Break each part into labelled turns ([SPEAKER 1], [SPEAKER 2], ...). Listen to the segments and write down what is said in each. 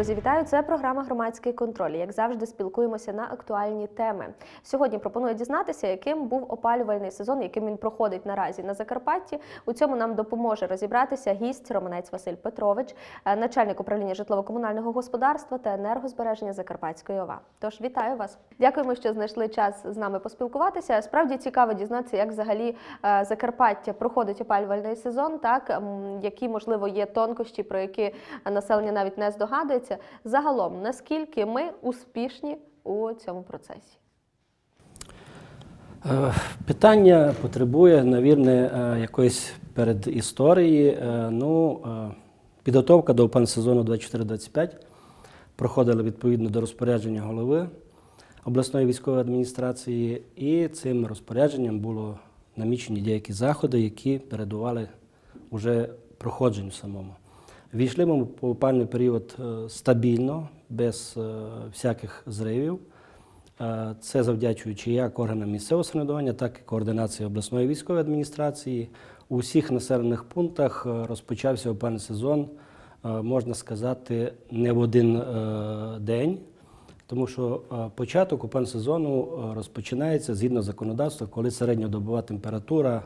[SPEAKER 1] друзі, вітаю! Це програма Громадський контроль. Як завжди, спілкуємося на актуальні теми. Сьогодні пропоную дізнатися, яким був опалювальний сезон, яким він проходить наразі на Закарпатті. У цьому нам допоможе розібратися гість Романець Василь Петрович, е, начальник управління житлово-комунального господарства та енергозбереження Закарпатської ОВА. Тож вітаю вас! Дякуємо, що знайшли час з нами поспілкуватися. Справді цікаво дізнатися, як взагалі е, Закарпаття проходить опалювальний сезон, так які можливо є тонкощі, про які населення навіть не здогадується. Загалом, наскільки ми успішні у цьому процесі?
[SPEAKER 2] Е, Питання потребує, навірне, е, якоїсь передісторії. Е, Ну, підготовка до опалювального сезону 24-25 проходила відповідно до розпорядження голови обласної військової адміністрації, і цим розпорядженням було намічені деякі заходи, які передували уже проходженню самому. Війшли ми по опальний період е, стабільно, без е, всяких зривів. Е, Це завдячуючи як органам місцевого самоврядування, так і координації обласної військової адміністрації. У всіх населених пунктах розпочався опальний сезон, можна сказати, не в один день, тому що початок опального сезону розпочинається згідно законодавства, коли середньодобова температура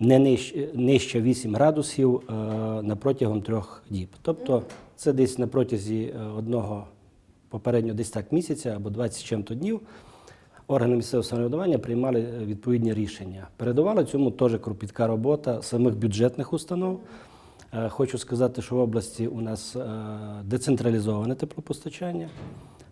[SPEAKER 2] не нижче, нижче 8 градусів е, на протягом трьох діб. Тобто це десь на протязі е, одного попередньо десь так місяця або 20 з чим-то днів органи місцевого самоврядування приймали е, відповідні рішення. Передувала цьому теж кропітка робота самих бюджетних установ. Хочу сказати, що в області у нас децентралізоване теплопостачання.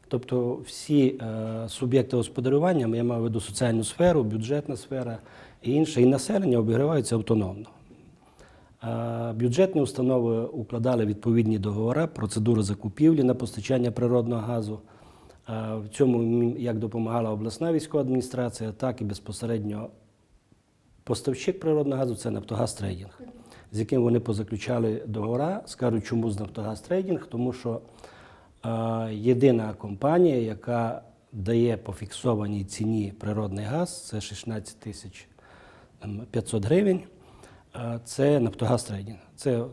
[SPEAKER 2] Тобто всі суб'єкти господарювання, я маю в виду соціальну сферу, бюджетна сфера інше, і населення обігріваються автономно. Бюджетні установи укладали відповідні договори, процедури закупівлі на постачання природного газу. В цьому як допомагала обласна військова адміністрація, так і безпосередньо поставщик природного газу це Нафтогаз Трейдінг, з яким вони позаключали договори. Скажу, чому з Нафтогаз Трейдінг? Тому що єдина компанія, яка дає по фіксованій ціні природний газ, це 16 тисяч 500 гривень. Це Нафтогаз Трейдінг. Це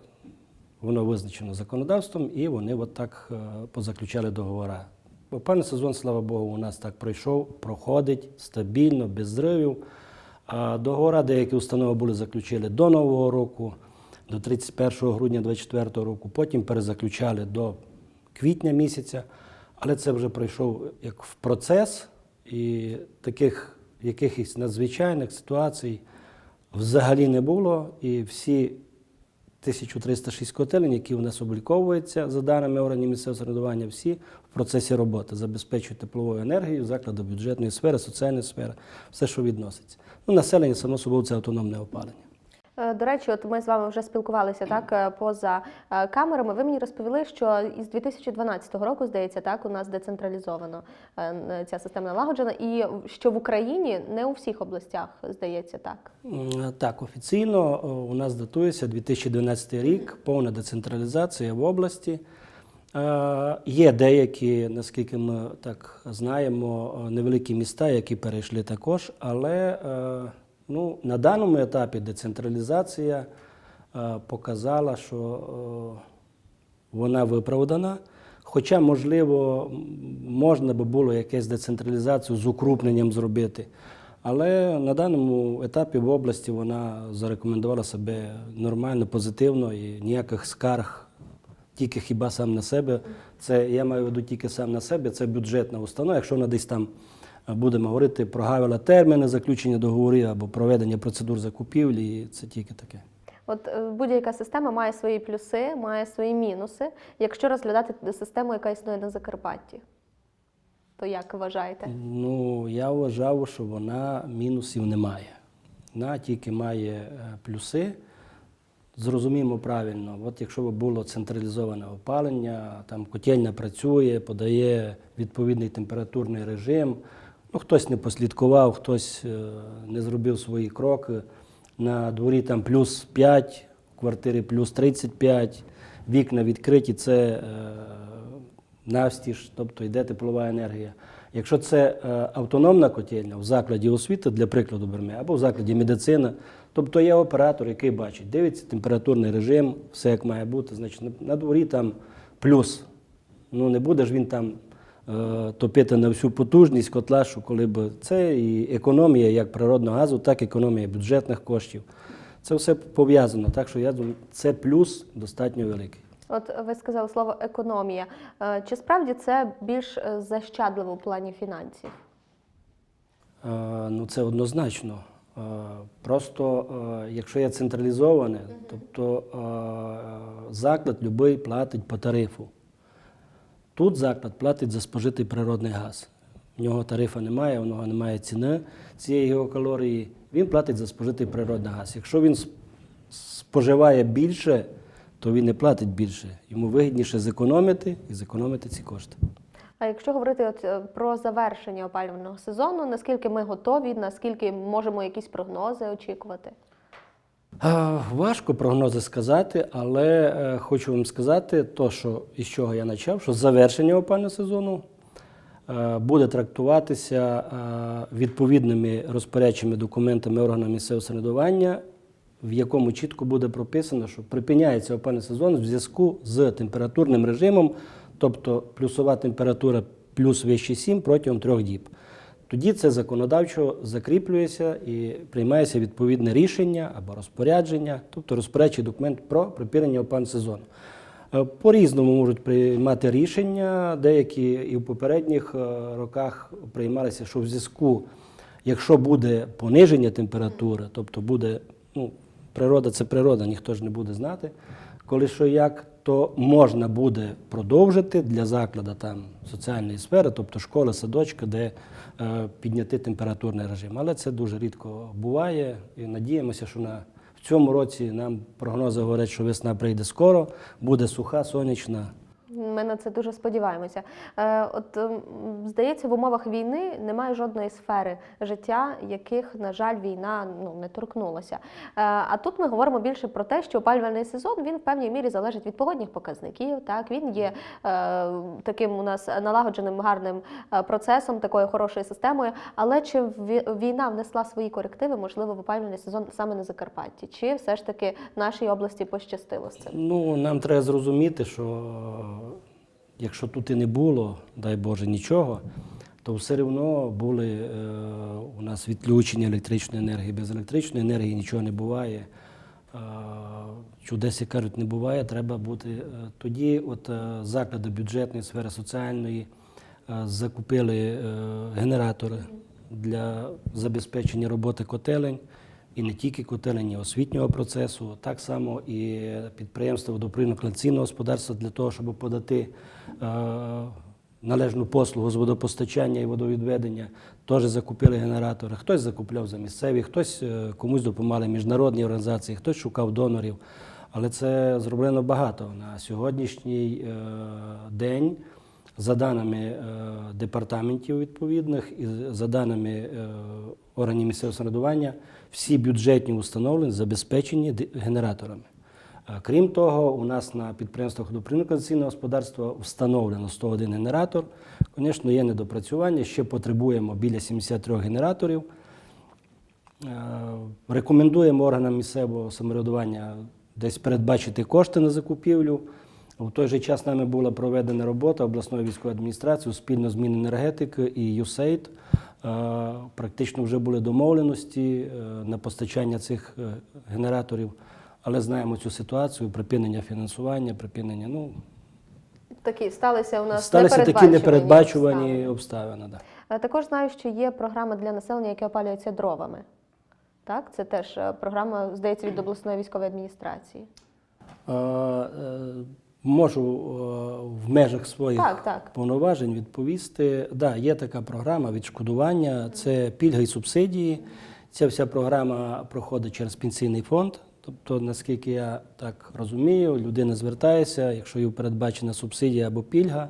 [SPEAKER 2] воно визначено законодавством, і вони от так е, позаключали договори. Опальний сезон, слава Богу, у нас так пройшов, проходить стабільно, без зривів. Договори деякі установи були заключили до Нового року, до 31 грудня 2024 року, потім перезаключали до квітня місяця, але це вже пройшов як в процес, і таких якихось надзвичайних ситуацій взагалі не було. І всі 1306 котелень, які у нас обліковуються за даними органів місцевого самоврядування, всі в процесі роботи забезпечують тепловою енергією заклади бюджетної сфери, соціальної сфери, все, що відноситься. Ну, населення, само собою, це автономне опалення.
[SPEAKER 1] Е, До речі, от ми з вами вже спілкувалися так е, поза е, камерами. Ви мені розповіли, що із 2012 року, здається, так у нас децентралізовано ця система налагоджена, і що в Україні не у всіх областях здається так.
[SPEAKER 2] Так, офіційно у нас датується 2012 рік, повна децентралізація в області. Є деякі, наскільки ми так знаємо, невеликі міста, які перейшли також, але ну, на даному етапі децентралізація е, показала, що е, вона виправдана. Хоча, можливо, можна би було якусь децентралізацію з укрупненням зробити. Але на даному етапі в області вона зарекомендувала себе нормально, позитивно і ніяких скарг, тільки хіба сам на себе. Це я маю в виду тільки сам на себе, це бюджетна установа. Якщо вона десь там будемо говорити про гавила терміни заключення договорів або проведення процедур закупівлі, це тільки таке.
[SPEAKER 1] От е, будь-яка система має свої плюси, має свої мінуси. Якщо розглядати систему, яка існує на Закарпатті, то як вважаєте?
[SPEAKER 2] Ну, я вважав, що вона мінусів не має. Вона тільки має е, плюси. Зрозуміємо правильно, от якщо б було централізоване опалення, там котельня працює, подає відповідний температурний режим, ну, хтось не послідкував, хтось е, не зробив свої кроки. На дворі там плюс 5, в квартирі плюс 35, вікна відкриті, це е, навстіж, тобто йде теплова енергія. Якщо це е, автономна котельня в закладі освіти, для прикладу беремо, або в закладі медицини, тобто є оператор, який бачить, дивиться температурний режим, все як має бути. Значить, на- дворі там плюс. Ну не буде ж він там топити на всю потужність котла, що коли б це і економія як природного газу, так і економія бюджетних коштів. Це все пов'язано. Так що я думаю, це плюс достатньо великий.
[SPEAKER 1] От ви сказали слово економія. Е, Чи справді це більш е, защадливо в плані фінансів?
[SPEAKER 2] Е, Ну, це однозначно. Е, Просто е, якщо є централізоване, тобто е, заклад любий платить по тарифу. Тут заклад платить за спожитий природний газ. В нього тарифа немає, у нього немає ціни цієї геокалорії. Він платить за спожитий природний газ. Якщо він споживає більше, то він не платить більше. Йому вигідніше зекономити і зекономити ці кошти.
[SPEAKER 1] А якщо говорити от е, про завершення опалювального сезону, наскільки ми готові, наскільки можемо якісь прогнози очікувати?
[SPEAKER 2] Важко прогнози сказати, але е, хочу вам сказати, то, що, із чого я почав, що завершення опального сезону е, буде трактуватися е, відповідними розпорядчими документами органів місцевого самоврядування, в якому чітко буде прописано, що припиняється опальний сезон в зв'язку з температурним режимом, тобто плюсова температура плюс вище 7 протягом трьох діб. Тоді це законодавчо закріплюється і приймається відповідне рішення або розпорядження, тобто розпорядчий документ про припинення опалювального сезону. Е, По-різному можуть приймати рішення. Деякі і в попередніх е, роках приймалися, що в зв'язку, якщо буде пониження температури, тобто буде, ну, природа це природа, ніхто ж не буде знати, коли що як, то можна буде продовжити для закладу там соціальної сфери, тобто школи, садочка, де е, підняти температурний режим. Але це дуже рідко буває. І надіємося, що на в цьому році нам прогнози говорять, що весна прийде скоро, буде суха, сонячна.
[SPEAKER 1] Ми на це дуже сподіваємося. Е, От ем, здається, в умовах війни немає жодної сфери життя, яких, на жаль, війна ну не торкнулася. Е, А тут ми говоримо більше про те, що опалювальний сезон він в певній мірі залежить від погодних показників. Так він є е, таким у нас налагодженим гарним процесом, такою хорошою системою. Але чи війна внесла свої корективи, можливо, в опалювальний сезон саме на Закарпатті? Чи все ж таки нашій області пощастило з цим?
[SPEAKER 2] Ну, нам треба зрозуміти, що якщо тут і не було, дай Боже, нічого, то все одно були е, у нас відключення електричної енергії. Без електричної енергії нічого не буває. Е, Чудес, як кажуть, не буває, треба бути. е, Тоді от е, заклади бюджетної сфери соціальної е, закупили е, генератори для забезпечення роботи котелень. І не тільки котелень, і освітнього процесу, так само і підприємства водопровідно каналізаційного господарства для того, щоб подати е, належну послугу з водопостачання і водовідведення, теж закупили генератори. Хтось закупляв за місцеві, хтось е, комусь допомагали міжнародні організації, хтось шукав донорів. Але це зроблено багато. На сьогоднішній е, день за даними е, департаментів відповідних і за даними е, органів місцевого самоврядування, всі бюджетні установлення забезпечені генераторами. Е, Крім того, у нас на підприємствах водопровідно-каналізаційного господарства встановлено 101 генератор. Звісно, є недопрацювання, ще потребуємо біля 73 генераторів. Рекомендуємо органам місцевого самоврядування десь передбачити кошти на закупівлю. В той же час нами була проведена робота обласної військової адміністрації спільно з Міненергетики і USAID. Е, Практично вже були домовленості е, на постачання цих е, генераторів, але знаємо цю ситуацію, припинення фінансування, припинення. Ну,
[SPEAKER 1] Такі сталися у нас
[SPEAKER 2] сталися такі
[SPEAKER 1] непередбачувані
[SPEAKER 2] непередбачувані
[SPEAKER 1] обставини.
[SPEAKER 2] Да.
[SPEAKER 1] Е, Також знаю, що є програма для населення, яке опалюється дровами. Так, це теж програма, здається, від обласної військової адміністрації.
[SPEAKER 2] Можу е, в межах своїх
[SPEAKER 1] Так, так.
[SPEAKER 2] повноважень відповісти. Да, є така програма відшкодування, це пільги і субсидії. Ця вся програма проходить через пенсійний фонд. Тобто, наскільки я так розумію, людина звертається, якщо їй передбачена субсидія або пільга,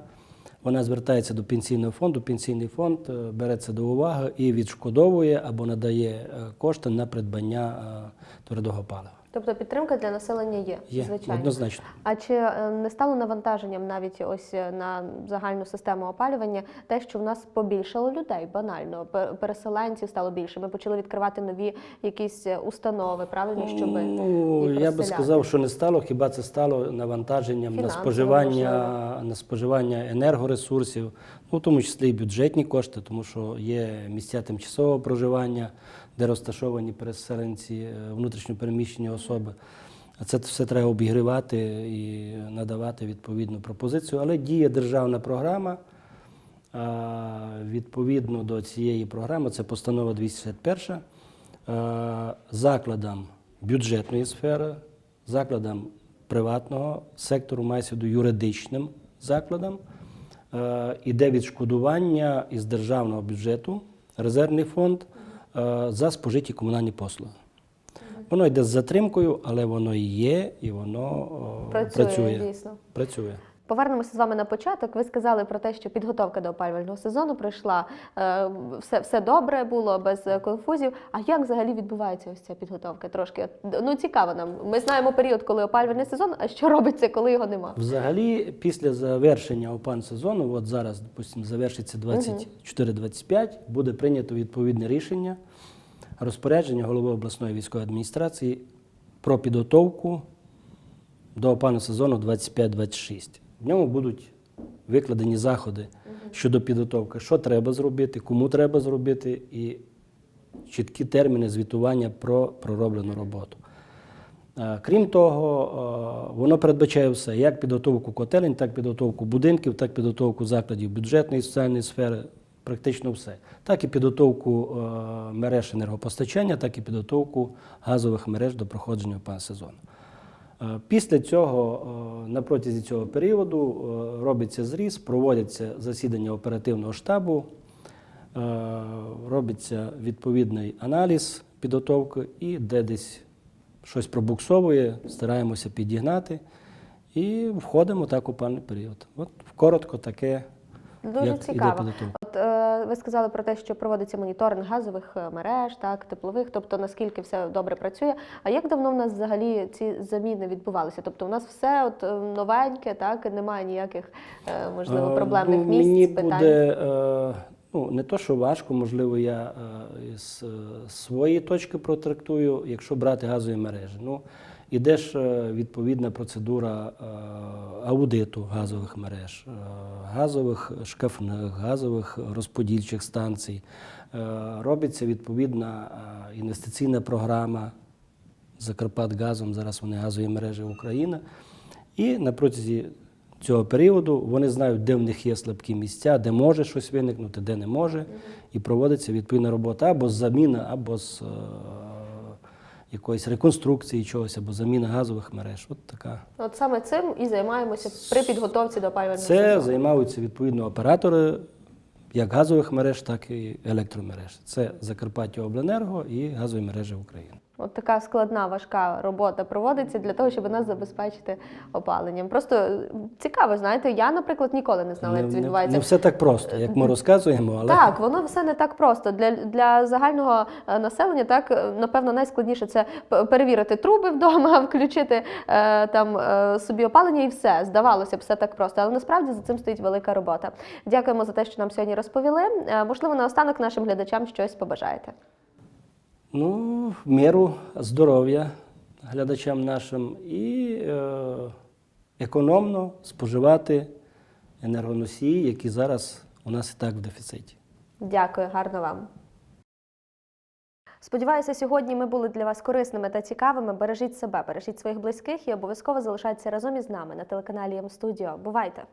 [SPEAKER 2] вона звертається до пенсійного фонду. Пенсійний фонд е, бере це до уваги і відшкодовує або надає е, кошти на придбання твердого палива.
[SPEAKER 1] Тобто підтримка для населення є,
[SPEAKER 2] Є
[SPEAKER 1] звичайно.
[SPEAKER 2] однозначно.
[SPEAKER 1] А чи е, не стало навантаженням навіть ось е, на загальну систему опалювання те, що в нас побільшало людей банально, пе- переселенців стало більше. Ми почали відкривати нові якісь е, установи, правильно, щоб
[SPEAKER 2] Ну,
[SPEAKER 1] їх
[SPEAKER 2] я би сказав, що не стало, хіба це стало навантаженням на
[SPEAKER 1] Фінансово,
[SPEAKER 2] споживання, на споживання енергоресурсів, ну, в тому числі і бюджетні кошти, тому що є місця тимчасового проживання, де розташовані переселенці, е, внутрішньопереміщені особи. Це все треба обігрівати і надавати відповідну пропозицію. Але діє державна програма. Відповідно до цієї програми, це постанова 261, е, закладам бюджетної сфери, закладам приватного сектору, мається в юридичним закладам, е, іде відшкодування із державного бюджету, резервний фонд за спожиті комунальні послуги. Воно йде з затримкою, але воно є, і воно
[SPEAKER 1] Працює,
[SPEAKER 2] працює.
[SPEAKER 1] дійсно.
[SPEAKER 2] працює.
[SPEAKER 1] Повернемося з вами на початок. Ви сказали про те, що підготовка до опалювального сезону пройшла е, все, все добре було без е, конфузів. А як взагалі відбувається ось ця підготовка? Трошки ну цікаво нам. Ми знаємо період, коли опалювальний сезон, а що робиться, коли його нема?
[SPEAKER 2] Взагалі, після завершення опан сезону, от зараз, допустимо, завершиться 24-25, буде прийнято відповідне рішення розпорядження голови обласної військової адміністрації про підготовку до опального сезону 25-26. В ньому будуть викладені заходи щодо підготовки, що треба зробити, кому треба зробити, і чіткі терміни звітування про пророблену роботу. Е, Крім того, е, воно передбачає все: як підготовку котелень, так підготовку будинків, так підготовку закладів бюджетної і соціальної сфери, практично все. Так і підготовку е, мереж енергопостачання, так і підготовку газових мереж до проходження опалювального сезону. Е, Після цього, е, на протязі цього періоду, е, робиться зріз, проводяться засідання оперативного штабу, робиться відповідний аналіз підготовки і де десь щось пробуксовує, стараємося підігнати і входимо так у пальний період. От коротко таке,
[SPEAKER 1] Дуже
[SPEAKER 2] як іде
[SPEAKER 1] цікаво. Ви сказали про те, що проводиться моніторинг газових е, мереж, так теплових, тобто наскільки все добре працює. А як давно в нас взагалі ці заміни відбувалися? Тобто, у нас все от е, новеньке, так немає ніяких е, можливо проблемних
[SPEAKER 2] ну,
[SPEAKER 1] місць
[SPEAKER 2] Мені
[SPEAKER 1] питань.
[SPEAKER 2] буде ну, не то, що важко, можливо, я з своєї точки протрактую, якщо брати газові мережі. Ну, іде ж е, відповідна процедура е, аудиту газових мереж, е, газових шкафних, газових розподільчих станцій. Робиться відповідна інвестиційна програма Закарпатгазом, зараз вони газові мережі України. І на протязі цього періоду вони знають, де в них є слабкі місця, де може щось виникнути, де не може. І проводиться відповідна робота або з заміна, або з якоїсь реконструкції чогось, або заміна газових мереж. От така.
[SPEAKER 1] От саме цим і займаємося при підготовці до опалювального
[SPEAKER 2] Це
[SPEAKER 1] сезону.
[SPEAKER 2] займаються відповідно оператори як газових мереж, так і електромереж. Це Закарпаття Обленерго і газові мережі України.
[SPEAKER 1] От така складна, важка робота проводиться для того, щоб нас забезпечити опаленням. Просто е, цікаво, знаєте, я, наприклад, ніколи не знала, як це
[SPEAKER 2] не,
[SPEAKER 1] відбувається.
[SPEAKER 2] не все так просто, як ми розказуємо, але
[SPEAKER 1] Так, воно все не так просто. Для, для загального е, населення, так е, напевно, найскладніше це перевірити труби вдома, включити там собі опалення і все. Здавалося б, все так просто. Але насправді за цим стоїть велика робота. Дякуємо за те, що нам сьогодні розповіли. Можливо, наостанок нашим глядачам щось побажаєте.
[SPEAKER 2] Ну, в міру здоров'я глядачам нашим і е, економно споживати енергоносії, які зараз у нас і так в дефіциті.
[SPEAKER 1] Дякую, гарно вам. Сподіваюся, сьогодні ми були для вас корисними та цікавими. Бережіть себе, бережіть своїх близьких і обов'язково залишайтеся разом із нами на телеканалі М Студіо. Бувайте!